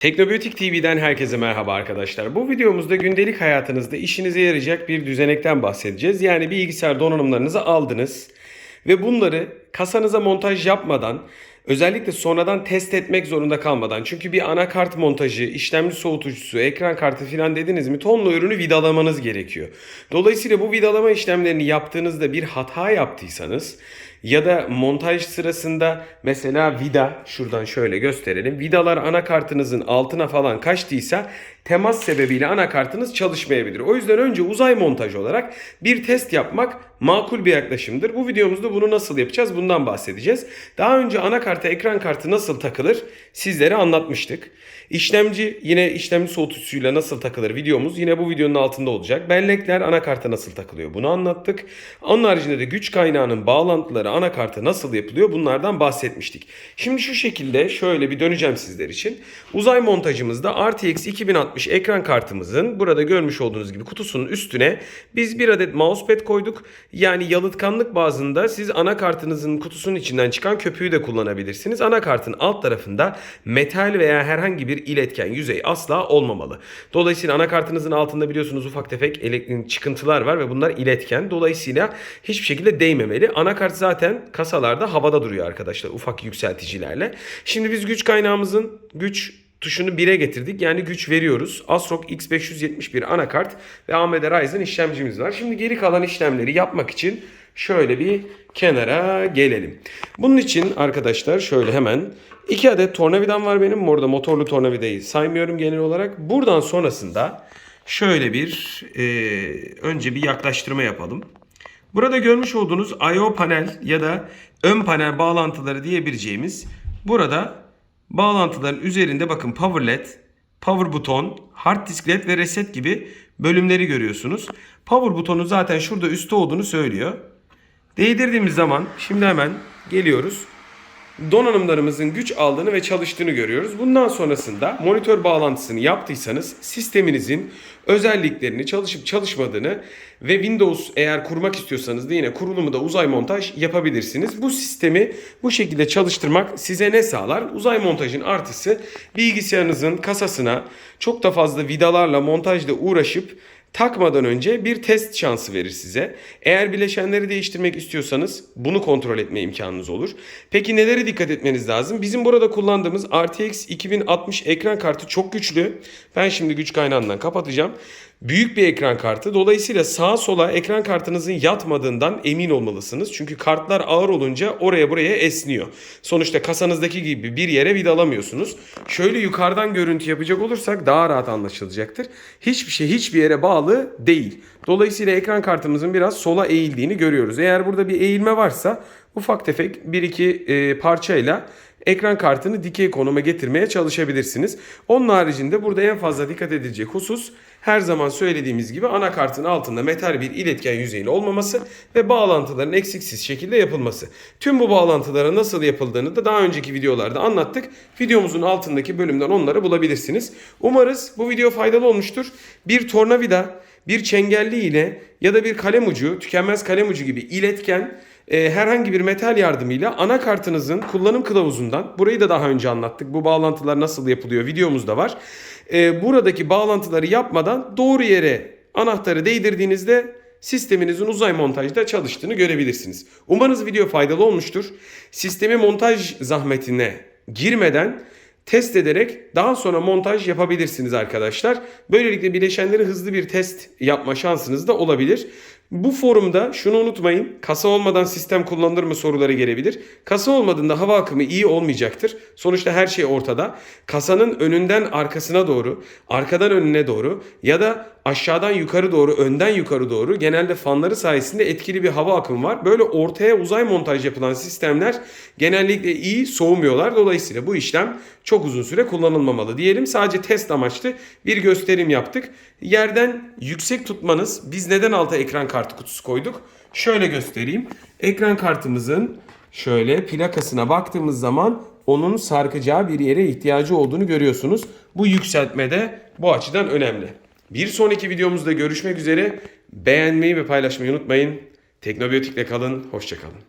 Teknobiyotik TV'den herkese merhaba arkadaşlar. Bu videomuzda gündelik hayatınızda işinize yarayacak bir düzenekten bahsedeceğiz. Yani bilgisayar donanımlarınızı aldınız ve bunları kasanıza montaj yapmadan özellikle sonradan test etmek zorunda kalmadan çünkü bir anakart montajı, işlemci soğutucusu, ekran kartı filan dediniz mi tonla ürünü vidalamanız gerekiyor. Dolayısıyla bu vidalama işlemlerini yaptığınızda bir hata yaptıysanız ya da montaj sırasında mesela vida şuradan şöyle gösterelim. Vidalar anakartınızın altına falan kaçtıysa temas sebebiyle anakartınız çalışmayabilir. O yüzden önce uzay montaj olarak bir test yapmak makul bir yaklaşımdır. Bu videomuzda bunu nasıl yapacağız bundan bahsedeceğiz. Daha önce anakarta ekran kartı nasıl takılır sizlere anlatmıştık. İşlemci yine işlemci soğutucusuyla nasıl takılır videomuz yine bu videonun altında olacak. Bellekler anakarta nasıl takılıyor bunu anlattık. Onun haricinde de güç kaynağının bağlantıları anakarta nasıl yapılıyor bunlardan bahsetmiştik. Şimdi şu şekilde şöyle bir döneceğim sizler için. Uzay montajımızda RTX 2060 ekran kartımızın burada görmüş olduğunuz gibi kutusunun üstüne biz bir adet mousepad koyduk. Yani yalıtkanlık bazında siz anakartınızın kutusunun içinden çıkan köpüğü de kullanabilirsiniz. Anakartın alt tarafında metal veya herhangi bir iletken yüzey asla olmamalı. Dolayısıyla anakartınızın altında biliyorsunuz ufak tefek çıkıntılar var ve bunlar iletken. Dolayısıyla hiçbir şekilde değmemeli. Anakart zaten kasalarda havada duruyor arkadaşlar ufak yükselticilerle. Şimdi biz güç kaynağımızın güç tuşunu 1'e getirdik. Yani güç veriyoruz. ASRock X571 anakart ve AMD Ryzen işlemcimiz var. Şimdi geri kalan işlemleri yapmak için şöyle bir kenara gelelim. Bunun için arkadaşlar şöyle hemen iki adet tornavidam var benim. Orada motorlu tornavidayı saymıyorum genel olarak. Buradan sonrasında şöyle bir e, önce bir yaklaştırma yapalım. Burada görmüş olduğunuz I.O. panel ya da ön panel bağlantıları diyebileceğimiz burada bağlantıların üzerinde bakın power led, power buton, hard disk led ve reset gibi bölümleri görüyorsunuz. Power butonu zaten şurada üstte olduğunu söylüyor. Değdirdiğimiz zaman şimdi hemen geliyoruz. Donanımlarımızın güç aldığını ve çalıştığını görüyoruz. Bundan sonrasında monitör bağlantısını yaptıysanız sisteminizin özelliklerini çalışıp çalışmadığını ve Windows eğer kurmak istiyorsanız da yine kurulumu da uzay montaj yapabilirsiniz. Bu sistemi bu şekilde çalıştırmak size ne sağlar? Uzay montajın artısı bilgisayarınızın kasasına çok da fazla vidalarla montajla uğraşıp takmadan önce bir test şansı verir size. Eğer bileşenleri değiştirmek istiyorsanız bunu kontrol etme imkanınız olur. Peki nelere dikkat etmeniz lazım? Bizim burada kullandığımız RTX 2060 ekran kartı çok güçlü. Ben şimdi güç kaynağından kapatacağım. Büyük bir ekran kartı. Dolayısıyla sağa sola ekran kartınızın yatmadığından emin olmalısınız. Çünkü kartlar ağır olunca oraya buraya esniyor. Sonuçta kasanızdaki gibi bir yere vidalamıyorsunuz. Şöyle yukarıdan görüntü yapacak olursak daha rahat anlaşılacaktır. Hiçbir şey hiçbir yere bağlı değil. Dolayısıyla ekran kartımızın biraz sola eğildiğini görüyoruz. Eğer burada bir eğilme varsa ufak tefek bir iki e, parçayla ekran kartını dikey konuma getirmeye çalışabilirsiniz. Onun haricinde burada en fazla dikkat edilecek husus her zaman söylediğimiz gibi anakartın altında metal bir iletken yüzeyin olmaması ve bağlantıların eksiksiz şekilde yapılması. Tüm bu bağlantılara nasıl yapıldığını da daha önceki videolarda anlattık. Videomuzun altındaki bölümden onları bulabilirsiniz. Umarız bu video faydalı olmuştur. Bir tornavida, bir çengelli ile ya da bir kalem ucu, tükenmez kalem ucu gibi iletken e, herhangi bir metal yardımıyla anakartınızın kullanım kılavuzundan burayı da daha önce anlattık. Bu bağlantılar nasıl yapılıyor videomuzda var. E, buradaki bağlantıları yapmadan doğru yere anahtarı değdirdiğinizde sisteminizin uzay montajda çalıştığını görebilirsiniz. Umarız video faydalı olmuştur. Sistemi montaj zahmetine girmeden test ederek daha sonra montaj yapabilirsiniz arkadaşlar. Böylelikle bileşenleri hızlı bir test yapma şansınız da olabilir. Bu forumda şunu unutmayın. Kasa olmadan sistem kullanılır mı soruları gelebilir. Kasa olmadığında hava akımı iyi olmayacaktır. Sonuçta her şey ortada. Kasanın önünden arkasına doğru, arkadan önüne doğru ya da aşağıdan yukarı doğru, önden yukarı doğru genelde fanları sayesinde etkili bir hava akımı var. Böyle ortaya uzay montaj yapılan sistemler genellikle iyi soğumuyorlar. Dolayısıyla bu işlem çok uzun süre kullanılmamalı diyelim. Sadece test amaçlı bir gösterim yaptık. Yerden yüksek tutmanız biz neden alta ekran kartı kutusu koyduk? Şöyle göstereyim. Ekran kartımızın şöyle plakasına baktığımız zaman onun sarkacağı bir yere ihtiyacı olduğunu görüyorsunuz. Bu yükseltme de bu açıdan önemli. Bir sonraki videomuzda görüşmek üzere. Beğenmeyi ve paylaşmayı unutmayın. Teknobiyotikle kalın, hoşçakalın.